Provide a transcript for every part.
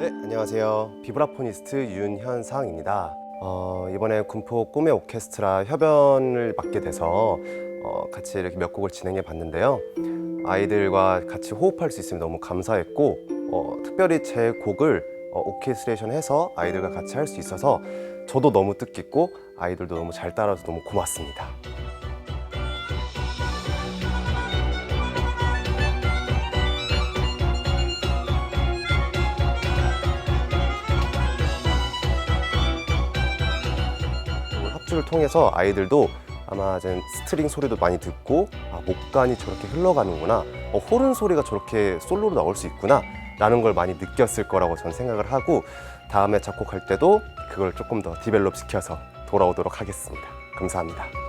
네, 안녕하세요. 비브라포니스트 윤현상입니다. 어, 이번에 군포 꿈의 오케스트라 협연을 맡게 돼서 어, 같이 이렇게 몇 곡을 진행해 봤는데요. 아이들과 같이 호흡할 수 있으면 너무 감사했고, 어, 특별히 제 곡을 어, 오케스트레이션 해서 아이들과 같이 할 수 있어서 저도 너무 뜻깊고 아이들도 너무 잘 따라서 너무 고맙습니다. 합주를 통해서 아이들도 아마 이제 스트링 소리도 많이 듣고 아, 목관이 저렇게 흘러가는구나 어, 호른 소리가 저렇게 솔로로 나올 수 있구나 라는 걸 많이 느꼈을 거라고 저는 생각을 하고 다음에 작곡할 때도 그걸 조금 더 디벨롭 시켜서 돌아오도록 하겠습니다. 감사합니다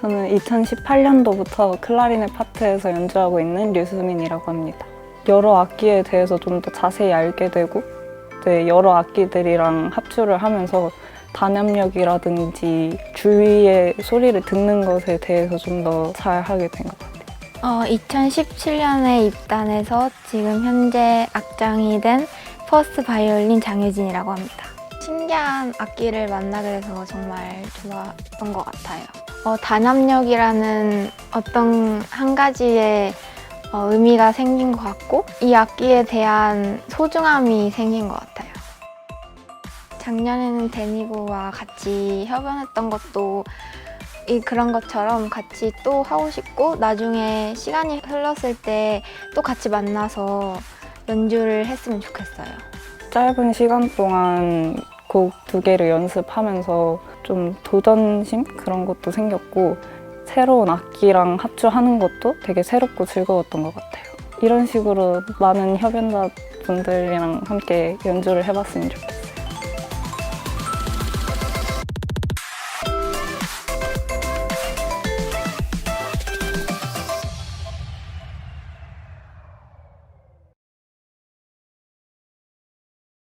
저는 2018년도부터 클라리넷 파트에서 연주하고 있는 류수민이라고 합니다. 여러 악기에 대해서 좀 더 자세히 알게 되고 네, 여러 악기들이랑 합주를 하면서 단합력이라든지 주위의 소리를 듣는 것에 대해서 좀 더 잘 하게 된 것 같아요. 어, 2017년에 입단해서 지금 현재 악장이 된 퍼스트 바이올린 장유진이라고 합니다. 신기한 악기를 만나게 돼서 정말 좋았던 것 같아요. 어, 단합력이라는 어떤 한 가지의 어, 의미가 생긴 것 같고 이 악기에 대한 소중함이 생긴 것 같아요. 작년에는 데니고와 같이 협연했던 것도 이 그런 것처럼 같이 또 하고 싶고 나중에 시간이 흘렀을 때 또 같이 만나서 연주를 했으면 좋겠어요. 짧은 시간 동안 곡 두 개를 연습하면서 좀 도전심 그런 것도 생겼고 새로운 악기랑 합주하는 것도 되게 새롭고 즐거웠던 것 같아요. 이런 식으로 많은 협연자 분들이랑 함께 연주를 해봤으면 좋겠어요.